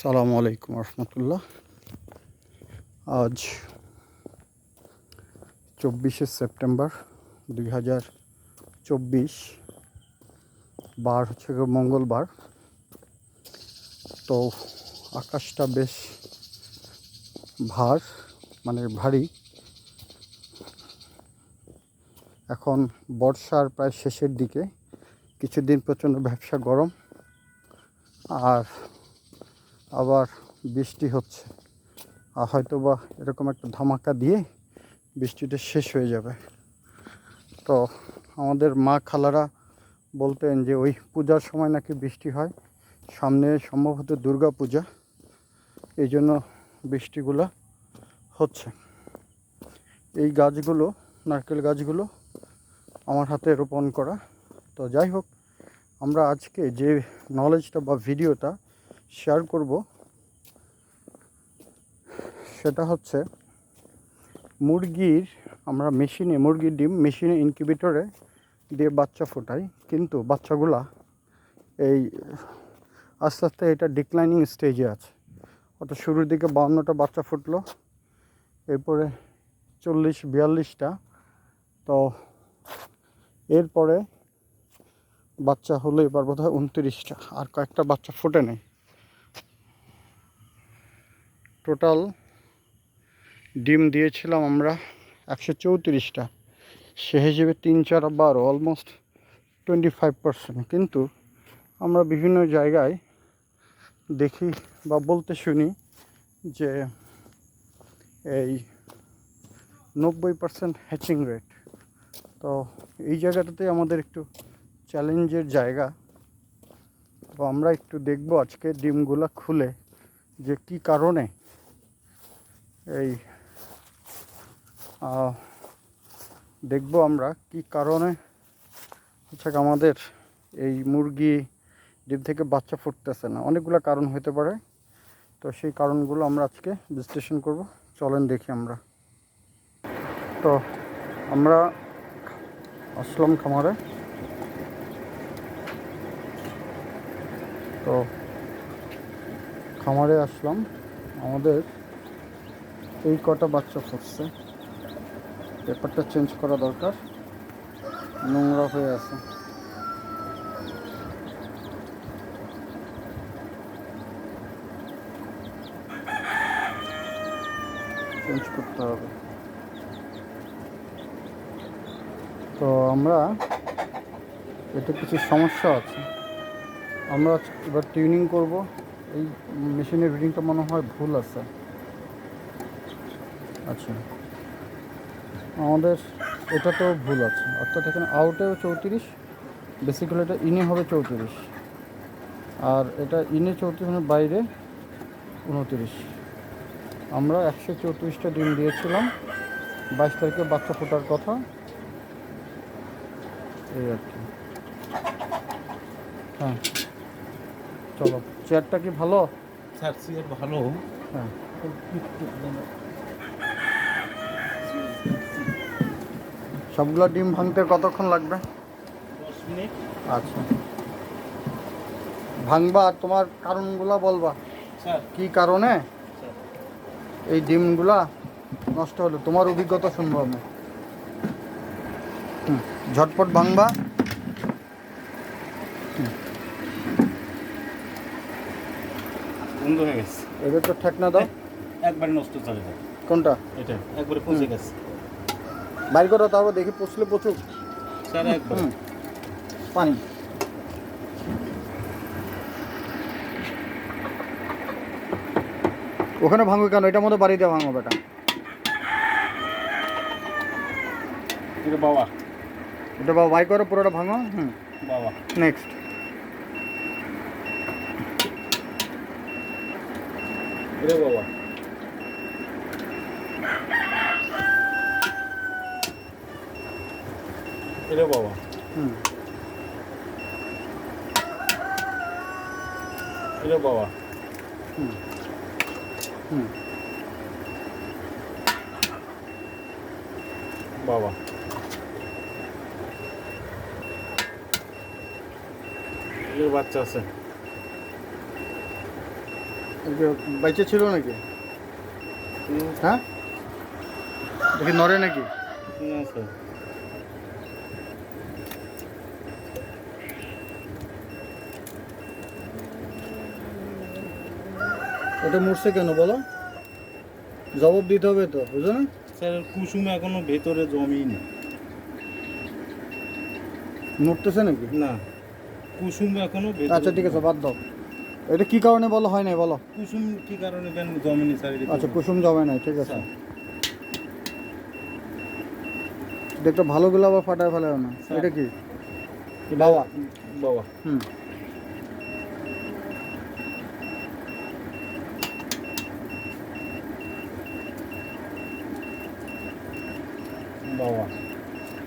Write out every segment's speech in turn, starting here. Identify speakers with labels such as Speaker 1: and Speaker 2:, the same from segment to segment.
Speaker 1: সালামু আলাইকুম রহমতুল্লাহ। আজ চব্বিশে সেপ্টেম্বর দুই হাজার চব্বিশ, বার হচ্ছে মঙ্গলবার। তো আকাশটা বেশ ভার মানে ভারী। এখন বর্ষার প্রায় শেষের দিকে, কিছুদিন প্রচণ্ড ব্যবসা গরম। আর আবার বৃষ্টি হচ্ছে। আর হয়তো বা এরকম একটা ধামাকা দিয়ে বৃষ্টিটা শেষ হয়ে যাবে। তো আমাদের মা খালারা বলতেন যে ওই পূজার সময় নাকি বৃষ্টি হয়। সামনে সম্ভবত দুর্গা পূজা এই জন্য বৃষ্টিগুলো হচ্ছে। এই গাছগুলো, নারকেল গাছগুলো আমার হাতে রোপণ করা। তো যাই হোক, আমরা আজকে যে নলেজটা বা ভিডিওটা শেয়ার করব। সেটা হচ্ছে মুরগির, আমরা মেশিনে, মুরগির ডিম মেশিনে ইনকিউবেটরে দিয়ে বাচ্চা ফোটাই। কিন্তু বাচ্চাগুলা এই আস্তে আস্তে এটা ডিক্লাইনিং স্টেজে আছে। অর্থাৎ শুরুর দিকে বাউন্নটা বাচ্চা ফুটলো, এরপরে চল্লিশ, বিয়াল্লিশটা। তো এরপরে বাচ্চা হলো এবার বোধ হয় উনত্রিশটা আর কয়েকটা বাচ্চা ফুটে নেই। টোটাল ডিম দিয়েছিলাম আমরা একশো চৌত্রিশটা। সে হিসেবে তিন, চার, বারো অলমোস্ট টোয়েন্টি ফাইভ পার্সেন্ট কিন্তু আমরা বিভিন্ন জায়গায় দেখি বা বলতে শুনি যে এই নব্বই পার্সেন্ট হ্যাচিং রেট তো এই জায়গাটাতে আমাদের একটু চ্যালেঞ্জের জায়গা। তো আমরা একটু দেখব আজকে ডিমগুলো খুলে যে কি কারণে এই দেখব আমরা কি কারণে হচ্ছে আমাদের এই মুরগি ডিম থেকে বাচ্চা ফুটতেছে না। অনেকগুলো কারণ হতে পারে। তো সেই কারণগুলো আমরা আজকে বিশ্লেষণ করব। চলেন দেখি আমরা। তো আমরা আসলাম খামারে। তো খামারে আসলাম। আমাদের এই কটা বাচ্চা ফুটছে পেপারটা চেঞ্জ করা দরকার। নোংরা হয়ে আছে। চেঞ্জ করতে হবে। তো আমরা, এতে কিছু সমস্যা আছে। আমরা এবার টিউনিং করব। এই মেশিনের রিডিংটা মনে হয় ভুল আছে। আচ্ছা আমাদের এটাতেও ভুল আছে। অর্থাৎ এখানে আউটেও চৌত্রিশ বেসিক্যালি এটা ইনে হবে চৌত্রিশ। আর এটা ইনে চৌত্রিশ মানে বাইরে উনত্রিশ। আমরা একশো চৌত্রিশটা ডিম দিয়েছিলাম। বাইশ তারিখে বাচ্চা ফোটার কথা। এই আর কি। হ্যাঁ। চলো। চেয়ারটা কি ভালো?
Speaker 2: স্যার সিএর ভালো।
Speaker 1: হ্যাঁ। সবগুলো ডিম ভাঙতে কতক্ষণ লাগবে? আচ্ছা। ভাঙবা তোমার কারণগুলো বলবা। কি কারণে? এই ডিমগুলা নষ্ট হলো তোমার অভিজ্ঞতা শুনব আমি। ঝটপট ভাঙবা। এবার তো ঠেকনা দাও।
Speaker 2: একবারে নষ্ট চলে যায়
Speaker 1: কোনটা?
Speaker 2: এটা একবারে পচে গেছে।
Speaker 1: বাইর করো তারপর দেখি পচলে প্রচুর পানি। ওখানে ভাঙবে কেন? এটার মধ্যে বাড়িতে ভাঙো বেটা।
Speaker 2: এটা বাবা।
Speaker 1: এটা বাবা বাই করো পুরোটা ভাঙো হুম।
Speaker 2: বাবা।
Speaker 1: নেক্সট
Speaker 2: এটা বাবা। এটা বাবা?
Speaker 1: হুম।
Speaker 2: এটা বাবা?
Speaker 1: হুম। হুম।
Speaker 2: বাবা। এর বাচ্চা আছে?
Speaker 1: বাইচে ছিল নাকি? হ্যাঁ? দেখি নড়ে নাকি?
Speaker 2: না স্যার
Speaker 1: এটা মরছে কেন বলো? জবাব দিতে হবে তো বুঝো না?
Speaker 2: স্যার কুসুম এখনও ভেতরে জমি জমিনি
Speaker 1: নড়তেছে নাকি?
Speaker 2: না কুসুম এখনও
Speaker 1: আচ্ছা ঠিক আছে বাদ দাও। এটা কি কারণে বলো হয় নাই বলো?
Speaker 2: কুসুম কি কারণে কেন জমিনি স্যার
Speaker 1: আচ্ছা কুসুম জমে নাই ঠিক আছে। দেখতে ভালোগুলো আবার ফাটায় ফেলাও না। এটা কি? বাবা।
Speaker 2: বাবা।
Speaker 1: হুম।
Speaker 2: বাবা।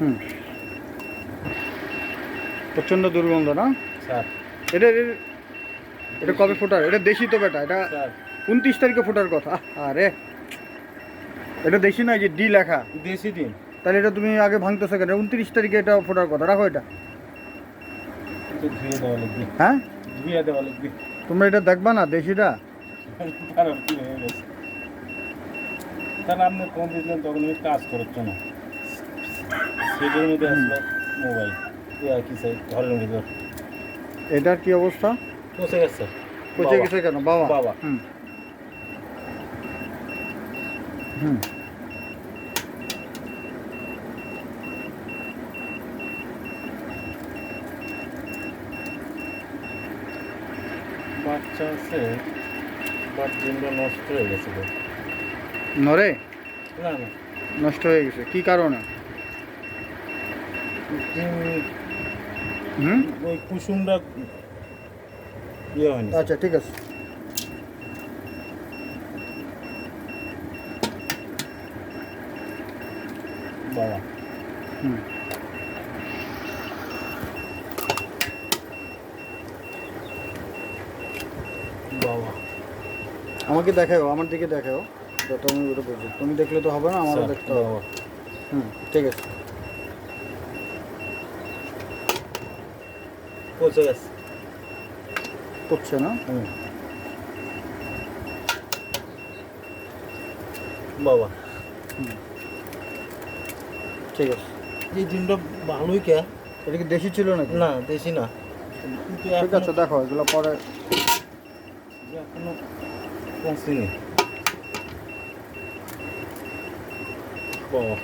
Speaker 1: হুম। প্রচণ্ড দুর্গন্ধ না?
Speaker 2: স্যার।
Speaker 1: এটা এটা- কবে ফোটার এটা দেশি তো বেটা এটা উনত্রিশ তারিখে ফোটার কথা। আরে। এটা দেশি নয় যে ডি লেখা।
Speaker 2: দেশি দিন
Speaker 1: তাহলে এটা তুমি আগে ভাঙতেছো কেন? উনত্রিশ তারিখে এটা ফোটার কথা রাখো এটা। হ্যাঁ? তোমরা এটা দেখবা না দেশিটা?
Speaker 2: তাহলে আপনি ফোন দিয়েছিলেন তখন কাজ করছ না। সেটার মধ্যে আসলো মোবাইল। ইয়া কি সাই ঘরের মধ্যে।
Speaker 1: এটার কি অবস্থা?
Speaker 2: পৌঁছে গেছে।
Speaker 1: পচে গেছে কেন? বাবা?
Speaker 2: বাবা।
Speaker 1: হুম। হুম।
Speaker 2: বাচ্চা আছে বাট ডিমটা নষ্ট হয়ে গেছে। গো।
Speaker 1: নরে
Speaker 2: না না।
Speaker 1: নষ্ট হয়ে গেছে। কি কারণে? হুম?
Speaker 2: ওই কুসুমটা ইয়ে হয়নি।
Speaker 1: আচ্ছা ঠিক আছে।
Speaker 2: বাবা।
Speaker 1: হুম।
Speaker 2: বাবা।
Speaker 1: আমাকে দেখাও আমার দিকে দেখাও যত আমি ওটা বুঝি তুমি দেখলে তো হবে না আমারও দেখতে হবে। হুম ঠিক আছে।
Speaker 2: পৌঁছে গেছে।
Speaker 1: করছে না?
Speaker 2: হুম। বাবা।
Speaker 1: ঠিক আছে।
Speaker 2: এই ডিমটা ভালোই কে
Speaker 1: এটা কি দেশি ছিল নাকি?
Speaker 2: না দেশি না।
Speaker 1: ঠিক আছে দেখো এগুলো পরে
Speaker 2: এখনও পৌঁছেনি। বাবা।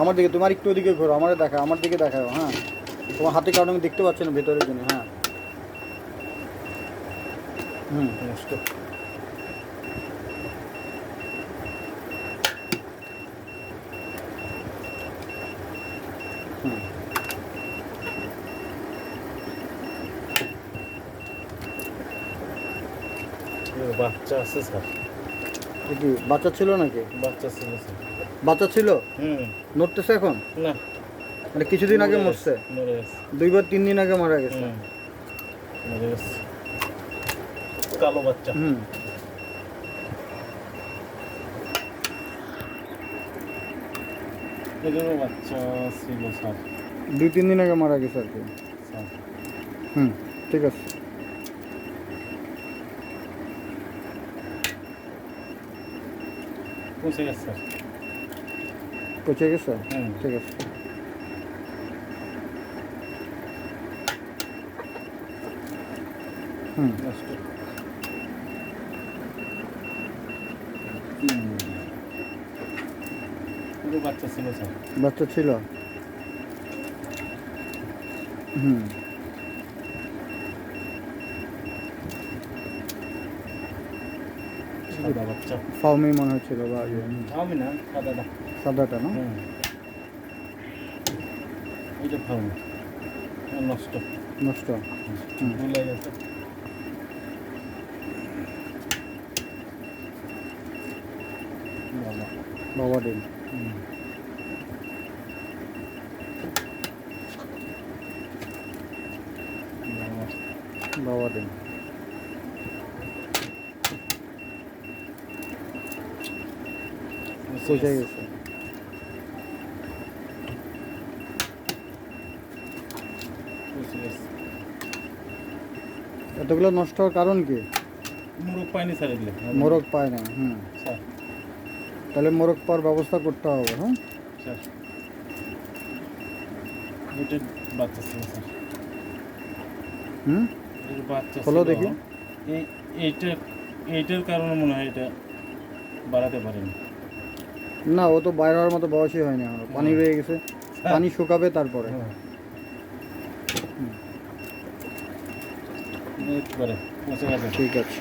Speaker 1: আমার দিকে তোমার একটু ওদিকে ঘোরো আমার দেখা আমার দিকে দেখাও হ্যাঁ। তোমার হাতে কারণ আমি দেখতে পাচ্ছি না ভেতরের জন্য হ্যাঁ। হুম
Speaker 2: নষ্ট। বাচ্চা আছে স্যার।
Speaker 1: বাচ্চা ছিল নাকি?
Speaker 2: বাচ্চা ছিল স্যার।
Speaker 1: বাচ্চা ছিল?
Speaker 2: হুম।
Speaker 1: নড়তেছে এখন?
Speaker 2: না।
Speaker 1: মানে কিছুদিন আগে মরছে? দুইবার তিন দিন আগে মারা গেছে?
Speaker 2: মরে গেছে। কালো বাচ্চা।
Speaker 1: হুম।
Speaker 2: বাচ্চা ছিল স্যার।
Speaker 1: দুই তিন দিন আগে মারা গেছে আর কি? হুম ঠিক আছে।
Speaker 2: পৌঁছে গেছে স্যার।
Speaker 1: পচে গেছে
Speaker 2: হুম
Speaker 1: ঠিক আছে হুম
Speaker 2: বাচ্চা ছিল
Speaker 1: বাচ্চা ছিল হুম
Speaker 2: সাদা বাচ্চা।
Speaker 1: ফাউমি মনে হচ্ছিল বা ইয়ে,
Speaker 2: আমি না সাদাটা।
Speaker 1: সাদাটা না?
Speaker 2: এইটা নষ্ট।
Speaker 1: নষ্ট।
Speaker 2: ভুলে গেছে। বাবা।
Speaker 1: বাবা
Speaker 2: হুম। বাবা।
Speaker 1: বাবা পচে গেছে। এতগুলো নষ্ট হওয়ার কারণ কি?
Speaker 2: মুরগ পাইনি স্যার এগুলো।
Speaker 1: মোরগ পায় না হুম।
Speaker 2: স্যার
Speaker 1: তাহলে মোরগ পাওয়ার ব্যবস্থা করতে হবে হ্যাঁ
Speaker 2: স্যার এটার বাচ্চা ছিল স্যার
Speaker 1: হুম?
Speaker 2: বাচ্চা ছিল।
Speaker 1: দেখি।
Speaker 2: এই এইটা এইটার কারণে মনে হয় এটা বাড়াতে পারেনি।
Speaker 1: না ও তো বাইরে হওয়ার মতো বয়সই হয়নি এখনও পানি রয়ে গেছে। পানি শুকাবে তারপরে।
Speaker 2: গেছে
Speaker 1: ঠিক আছে।